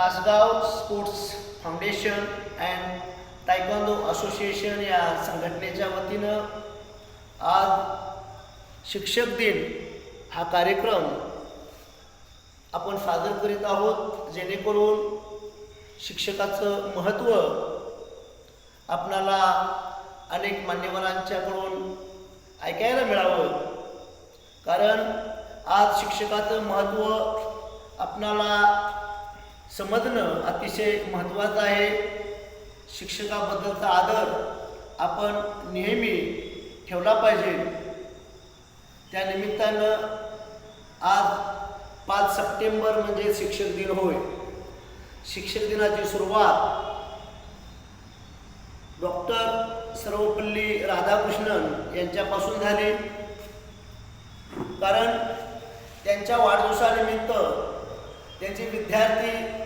Tasgaon sports foundation and taekwondo association या संघटनेच्या वतीनं आज शिक्षक दिन हा कार्यक्रम आपण सादर करीत आहोत जेणेकरून शिक्षकाचं महत्त्व आपणाला अनेक मान्यवरांच्याकडून ऐकायला मिळावं. कारण आज शिक्षकाचं महत्त्व आपणाला समजणं अतिशय महत्त्वाचं आहे. शिक्षकाबद्दलचा आदर आपण नेहमी ठेवला पाहिजे. त्या निमित्तानं आज पाच सप्टेंबर म्हणजे शिक्षक दिन होय. शिक्षक दिनाची सुरुवात डॉक्टर सर्वपल्ली राधाकृष्णन यांच्यापासून झाली. कारण त्यांच्या वाढदिवसानिमित्त त्यांचे विद्यार्थी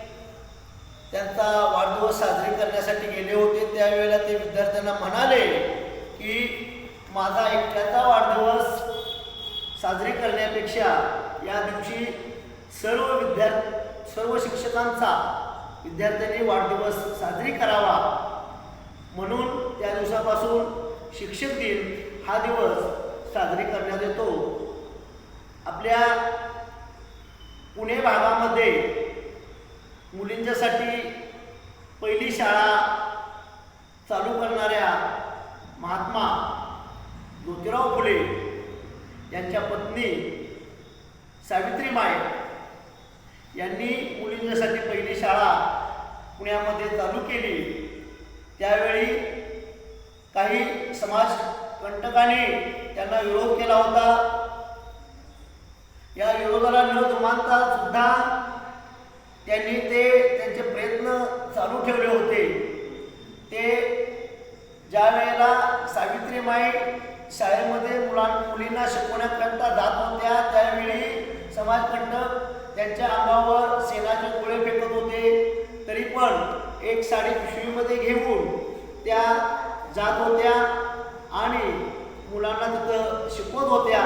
त्यांचा वाढदिवस साजरे करण्यासाठी गेले होते. त्यावेळेला ते विद्यार्थ्यांना म्हणाले की माझा एकट्याचा वाढदिवस साजरी करण्यापेक्षा या दिवशी सर्व विद्यार्थी सर्व शिक्षकांचा विद्यार्थ्यांनी वाढदिवस साजरी करावा. म्हणून त्या दिवसापासून शिक्षक दिन हा दिवस साजरी करण्यात येतो. आपल्या पुणे भागामध्ये मुलींच्यासाठी पहिली शाळा चालू करणाऱ्या महात्मा ज्योतिराव फुले यांच्या पत्नी सावित्रीमाय यांनी मुलींच्यासाठी पहिली शाळा पुण्यामध्ये चालू केली. त्यावेळी काही समाज कंटकांनी त्यांना विरोध केला होता. या विरोधाला न जुमानता सुद्धा त्यांनी ते त्यांचे प्रयत्न चालू ठेवले होते. ते ज्या वेळेला सावित्रीमाई शाळेमध्ये मुलां मुलींना शिकवण्याकरता जात होत्या त्यावेळी समाजकंटक त्यांच्या अंगावर सेनाचे गोळे फेकत होते. तरी पण एक साडी पिशवीमध्ये घेऊन त्या जात होत्या आणि मुलांना तिथं शिकवत होत्या.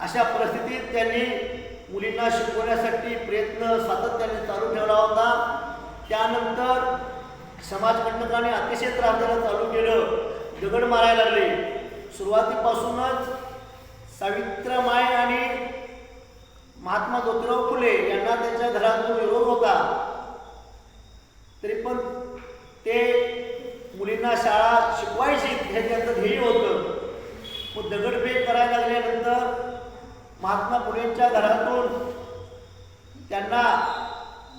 अशा परिस्थितीत त्यांनी मुलींना शिकवण्यासाठी प्रयत्न सातत्याने चालू ठेवला होता. त्यानंतर समाजकंटकाने अतिशय त्रास द्यायला चालू केलं. दगड मारायला लागले. सुरुवातीपासूनच सावित्रमाय आणि महात्मा ज्योतिराव फुले यांना त्यांच्या घरातून विरोध होता. तरी पण ते मुलींना शाळा शिकवायची हे त्यांचं ध्येय होतं. मग दगडफेक करायला लागल्यानंतर महात्मा फुलेंच्या घरातून त्यांना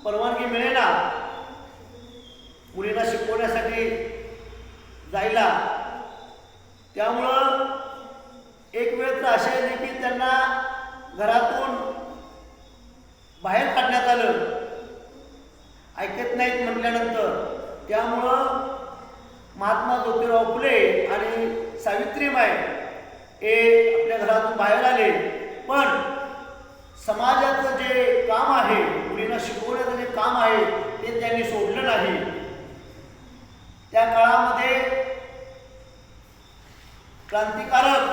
परवानगी मिळेना. मुलींना शिकवण्यासाठी जायला. त्यामुळं एक वेळ तर अशा देखील की त्यांना घरातून बाहेर काढण्यात आलं. ऐकत नाहीत म्हटल्यानंतर. त्यामुळं महात्मा ज्योतिराव फुले आणि सावित्रीबाई हे आपल्या घरातून बाहेर आले. पण समाजाचं जे काम आहे मुलींना शिकवण्याचं जे काम आहे ते त्यांनी सोडलं नाही. त्या काळामध्ये क्रांतिकारक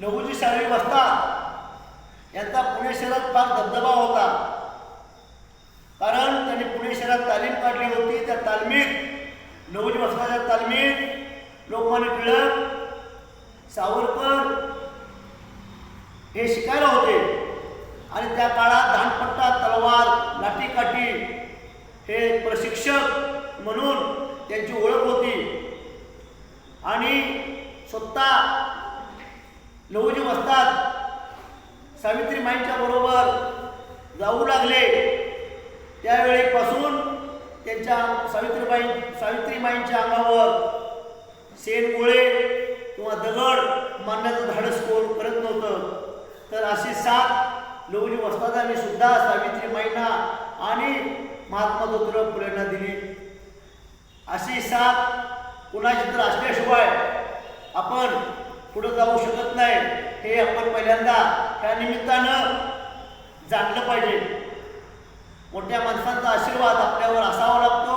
लघुजी शाळेत वस्ताद यांचा पुणे शहरात फार दबदबा होता. कारण त्यांनी पुणे शहरात तालीम काढली होती त्या तालमीत लघुजी बसताच्या तालमीत लोकमान्य टिळक सावरकर हे शिकायला होते आणि त्या काळात दानपट्टा तलवार लाठीकाठी हे प्रशिक्षक म्हणून त्यांची ओळख होती. आणि स्वतः लहुजी वस्तात सावित्रीमाईंच्या बरोबर जाऊ लागले. त्यावेळीपासून त्यांच्या सावित्रीबाई सावित्रीमाईंच्या अंगावर सेनमुळे किंवा दगड मारण्याचं धाडस कोण करत नव्हतं. तर अशी साथ लहुजी वस्तादांनी सुद्धा सावित्रीमाईंना आणि महात्मा ज्योतिराव फुलेंना दिली. अशी साथ कुणाची तर असल्याशिवाय आपण पुढं जाऊ शकत नाही. हे आपण पहिल्यांदा त्या निमित्तानं जाणलं पाहिजे. मोठ्या माणसांचा आशीर्वाद आपल्यावर असावा लागतो.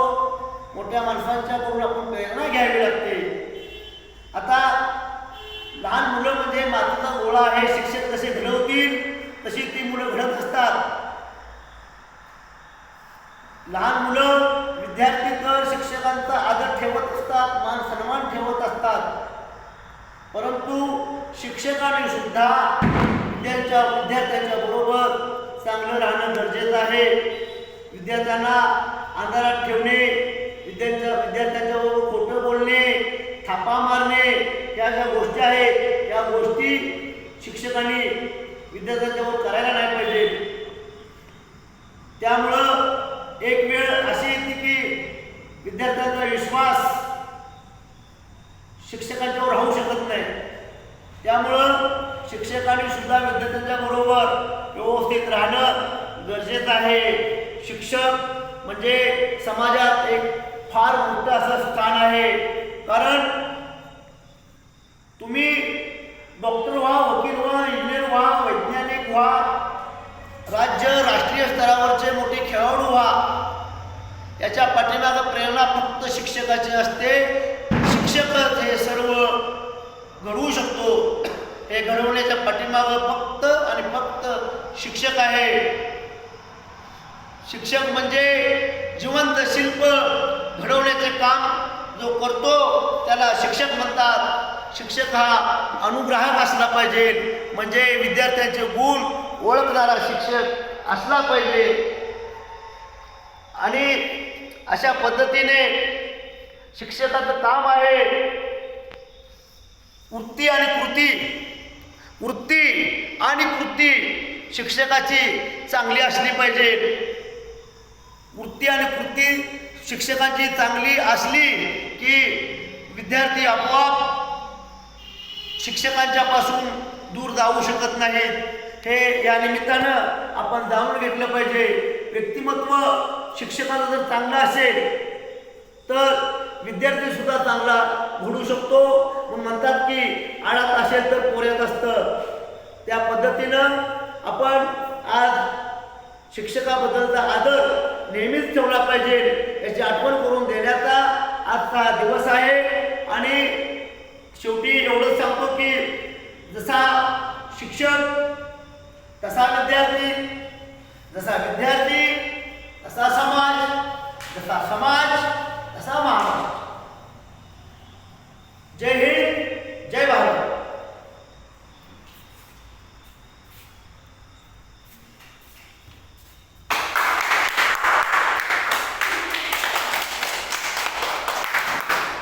मोठ्या माणसांच्याकडून आपण प्रेरणा घ्यावी लागते. आता लहान मुलं म्हणजे मातीचा गोळा आहे शिक्षक कसे घडवतील तशी ती मुलं घडत असतात. लहान मुलं विद्यार्थी तर शिक्षकांचा आदर ठेवत असतात मान सन्मान ठेवत असतात. परंतु शिक्षकाने सुद्धा विद्यार्थ्या विद्यार्थ्यांच्या बरोबर चांगलं राहणं गरजेचं आहे. विद्यार्थ्यांना आधारात ठेवणे विद्यार्थ्या विद्यार्थ्यांच्या बरोबर खोटं बोलणे थापा मारणे या ज्या गोष्टी आहेत या गोष्टी शिक्षकांनी विद्यार्थ्यांच्या बरोबर करायला नाही पाहिजे. त्यामुळं एक वेळ अशी येते की विद्यार्थ्यांचा विश्वास शिक्षकांच्यावर राहू शकत नाही. त्यामुळं शिक्षकांनी सुद्धा विद्यार्थ्यांच्या बरोबर व्यवस्थित राहणं गरजेचं आहे. शिक्षक म्हणजे समाजात एक फार मोठं असं स्थान आहे. कारण तुम्ही डॉक्टर व्हा वकील व्हा इंजिनियर व्हा वैज्ञानिक व्हा राज्य राष्ट्रीय स्तरावरचे मोठे खेळाडू व्हा याच्या पाठीमागं प्रेरणा फक्त शिक्षकाची असते. शिक्षकच हे सर्व घडवू शकतो. हे घडवण्याच्या पाठीमागं फक्त आणि फक्त शिक्षक आहे. शिक्षक म्हणजे जिवंत शिल्प घडवण्याचे काम जो करतो त्याला शिक्षक म्हणतात. शिक्षक हा अनुग्राहक असला पाहिजे. म्हणजे विद्यार्थ्यांचे गुण ओळखणारा शिक्षक असला पाहिजे. आणि अशा पद्धतीने शिक्षकाचं काम आहे. वृत्ती आणि कृती. वृत्ती आणि कृती शिक्षकाची चांगली असली पाहिजे. वृत्ती आणि कृती शिक्षकांची चांगली असली की विद्यार्थी आपोआप शिक्षकांच्यापासून दूर जाऊ शकत नाहीत. हे या निमित्तानं आपण जाणून घेतलं पाहिजे. व्यक्तिमत्व शिक्षकाचा जर चांगलं असेल तर विद्यार्थी सुद्धा चांगला घडू शकतो. म्हणून म्हणतात की आळात असेल तर पोऱ्यात असतं. त्या पद्धतीनं आपण आज शिक्षकाबद्दलचा आदर नेहमीच ठेवला पाहिजे. याची आठवण करून देण्याचा आजचा दिवस आहे. आणि शेवटी एवढंच सांगतो की जसा शिक्षक तसा विद्यार्थी जसा विद्यार्थी तसा समाज जसा समाज तसा महाराज जय हिंद